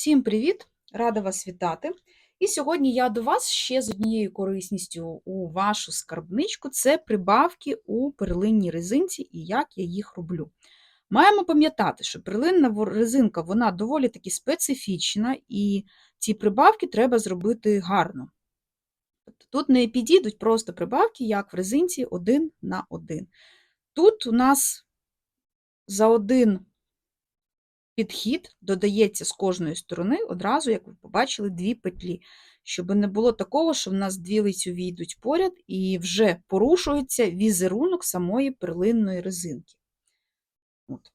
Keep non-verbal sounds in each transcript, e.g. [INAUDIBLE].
Всім привіт! Рада вас вітати! І сьогодні я до вас ще з однією корисністю у вашу скарбничку це прибавки у перлинній резинці і як я їх роблю. Маємо пам'ятати, що перлинна резинка вона доволі таки специфічна, і ці прибавки треба зробити гарно. Тобто Тут не підійдуть просто прибавки, як в резинці один на один. Тут у нас за один підхід додається з кожної сторони одразу, як ви побачили, дві петлі. Щоб не було такого, що в нас дві лицьові йдуть поряд і вже порушується візерунок самої перлинної резинки. От.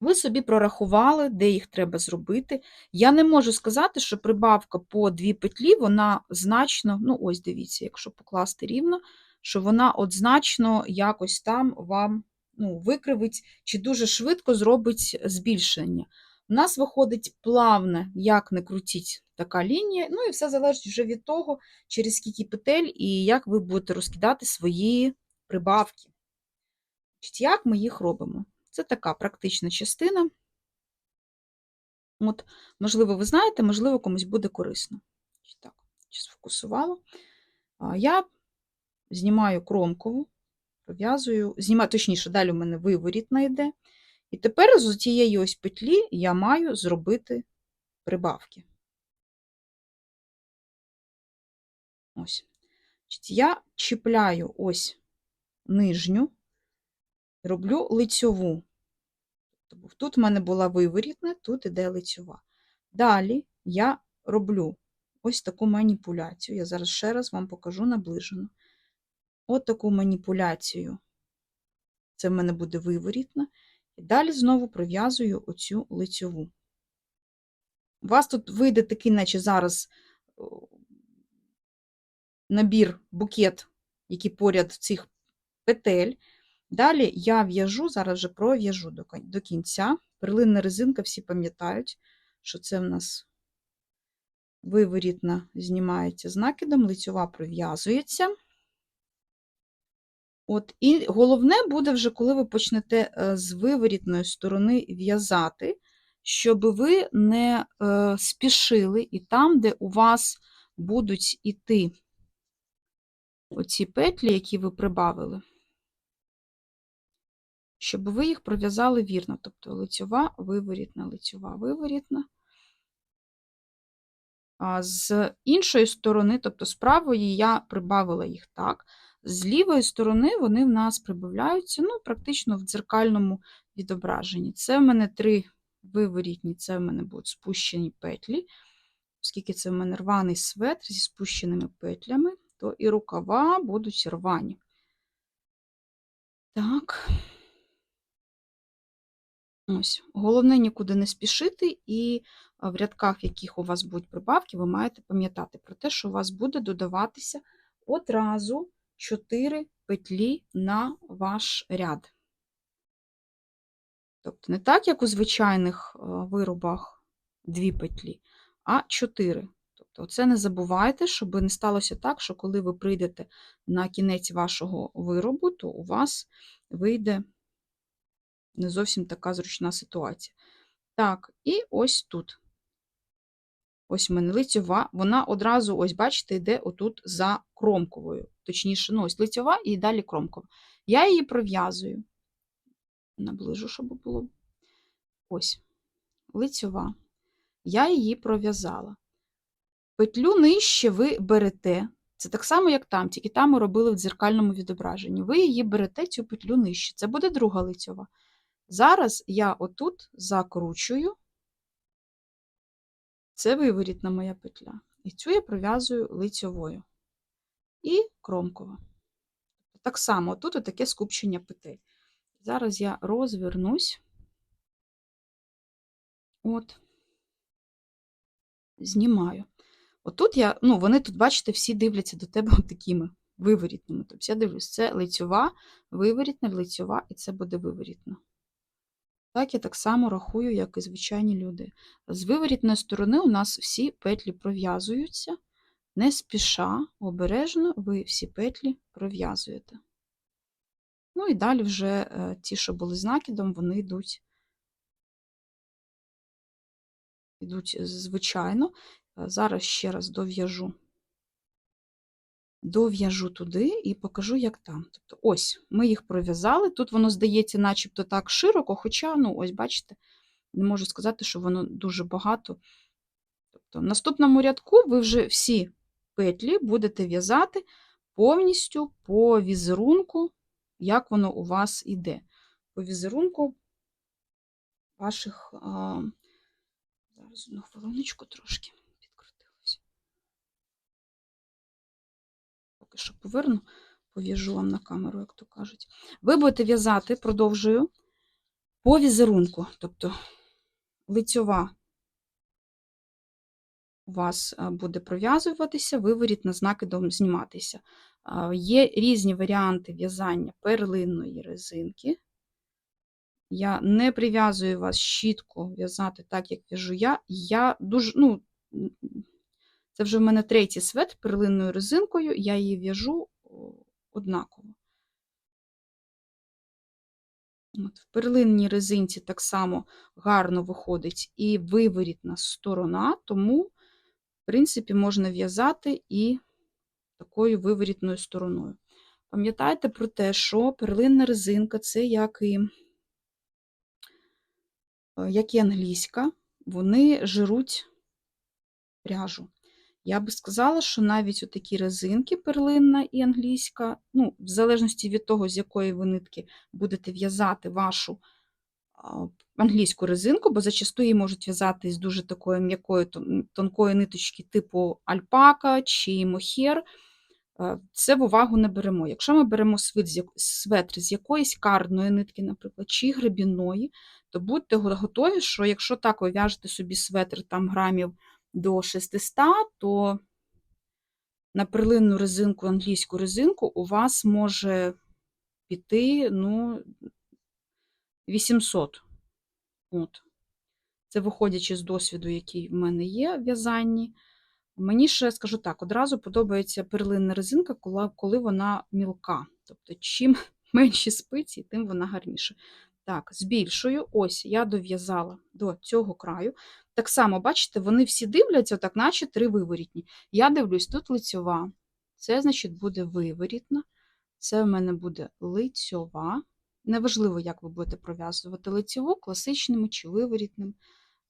Ви собі прорахували, де їх треба зробити. Я не можу сказати, що прибавка по дві петлі, вона значно, ну ось дивіться, якщо покласти рівно, що вона от значно якось там вам ну, викривить чи дуже швидко зробить збільшення. У нас виходить плавне, як не крутіть така лінія, ну і все залежить вже від того, через скільки петель і як ви будете розкидати свої прибавки. Як ми їх робимо? Це така практична частина. От, Можливо, ви знаєте, можливо, комусь буде корисно. Так, сфокусувала. Я знімаю кромкову, пров'язую, знімаю, точніше, далі у мене виворітна йде. І тепер з цієї ось петлі я маю зробити прибавки. Ось. Я чіпляю ось нижню, роблю лицьову. Тобто тут в мене була виворітна, тут іде лицьова. Далі я роблю ось таку маніпуляцію. Я зараз ще раз вам покажу наближено. От таку маніпуляцію. Це в мене буде виворітна. І далі знову пров'язую оцю лицьову. У вас тут вийде такий, наче зараз набір, букет, який поряд цих петель. Далі я в'яжу, зараз вже пров'яжу до кінця. Перлинна резинка, всі пам'ятають, що це в нас виворітна знімається з накидом, лицьова пров'язується. От, І головне буде вже, коли ви почнете е, з виворітної сторони в'язати, щоб ви не е, спішили, і там, де у вас будуть іти оці петлі, які ви прибавили, щоб ви їх пров'язали вірно. Тобто лицьова, виворітна, лицьова, виворітна. А з іншої сторони, тобто з правої, я прибавила їх так. З лівої сторони вони в нас прибавляються ну, практично в дзеркальному відображенні. Це в мене три виворітні, це в мене будуть спущені петлі, оскільки це в мене рваний светр зі спущеними петлями, то і рукава будуть рвані. Так. Ось. Головне нікуди не спішити, і в рядках, в яких у вас будуть прибавки, ви маєте пам'ятати про те, що у вас буде додаватися одразу 4 петлі на ваш ряд. Тобто не так, як у звичайних е, виробах 2 петлі, а 4. Тобто, це не забувайте, щоб не сталося так, що коли ви прийдете на кінець вашого виробу, то у вас вийде не зовсім така зручна ситуація. Так, і ось тут. Ось мене лицьова, вона одразу, ось, бачите, йде отут за кромковою. Точніше, ну, ось лицьова і далі кромкова. Я її пров'язую. Наближу, щоб було. Ось, лицьова. Я її пров'язала. Петлю нижче ви берете. Це так само, як там, тільки там ми робили в дзеркальному відображенні. Ви її берете цю петлю нижче. Це буде друга лицьова. Зараз я отут закручую це виворітна моя петля. І цю я пров'язую лицьовою і кромкова. Так само, тут таке скупчення петель. Зараз я розвернусь, от, знімаю. Отут я, ну, вони тут, бачите, всі дивляться до тебе такими виворітними. Тобто я дивлюсь, це лицьова, виворітна, лицьова, і це буде виворітна. Так, я так само рахую, як і звичайні люди. З виворітної сторони у нас всі петлі пров'язуються, не спіша, обережно ви всі петлі пров'язуєте. Ну і далі вже е, ті, що були з накидом, вони йдуть йдуть звичайно. Е, Зараз ще раз дов'яжу. Дов'яжу туди і покажу, як там. Тобто, ось, ми їх пров'язали. Тут воно здається, начебто так широко, хоча, ну, ось, бачите, не можу сказати, що воно дуже багато. Тобто, в наступному рядку ви вже всі петлі будете в'язати повністю по візерунку, як воно у вас іде. По візерунку ваших. Зараз одну хвилиночку трошки Поки що поверну, пов'яжу вам на камеру, як то кажуть. Ви будете в'язати, продовжую, по візерунку, тобто лицьова у вас буде пров'язуватися, виворіт на знаки зніматися. Є різні варіанти в'язання перлинної резинки. Я не прив'язую вас щітко в'язати так, як в'яжу я. Я дуже, ну, Це вже в мене третій свет перлинною резинкою, я її в'яжу однаково. От, В перлинній резинці так само гарно виходить і виворітна сторона, тому, в принципі, можна в'язати і такою виворітною стороною. Пам'ятайте про те, що перлинна резинка це як і як і англійська, вони жируть пряжу. Я би сказала, що навіть отакі резинки, перлинна і англійська, ну, в залежності від того, з якої ви нитки будете в'язати вашу англійську резинку, бо зачасту її можуть в'язати з дуже такої м'якої тонкої ниточки, типу альпака чи мохер. Це в увагу не беремо. Якщо ми беремо светр з якоїсь карної нитки, наприклад, чи гребінної, то будьте готові, що якщо так ви в'яжете собі светр там грамів до 600, то на перлинну резинку, англійську резинку у вас може піти ну, 800. От. Це виходячи з досвіду, який в мене є в в'язанні. Мені ще, скажу так, одразу подобається перлинна резинка, коли вона мілка. Тобто, чим [LAUGHS] менші спиці, тим вона гарніша. Так, збільшую. Ось я дов'язала до цього краю. Так само, бачите, вони всі дивляться, так, наче три виворітні. Я дивлюсь, тут лицьова. Це, значить, буде виворітна. Це в мене буде лицьова. Неважливо, як ви будете пров'язувати лицьову, класичним чи виворітним.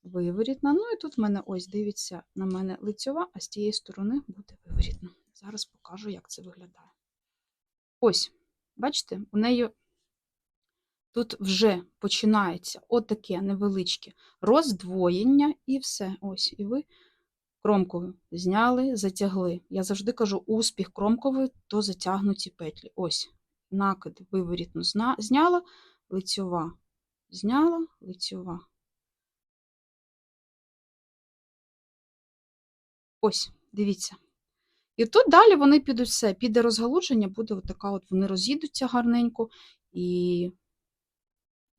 Виворітна. Ну і тут в мене ось дивиться на мене лицьова, а з тієї сторони буде виворітна. Зараз покажу, як це виглядає. Ось, бачите, у неї Тут вже починається отаке невеличке роздвоєння, і все. Ось, і ви кромкову зняли, затягли. Я завжди кажу, успіх кромковий, то затягнуті петлі. Ось, накид виворітно зняла, лицьова, зняла, лицьова. Ось, дивіться. І тут далі вони підуть все, піде розгалудження, буде отака от, вони роз'їдуться гарненько. і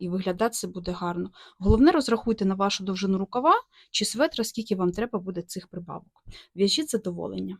і виглядати це буде гарно. Головне, розрахуйте на вашу довжину рукава чи светра, скільки вам треба буде цих прибавок. В'яжіть задоволення.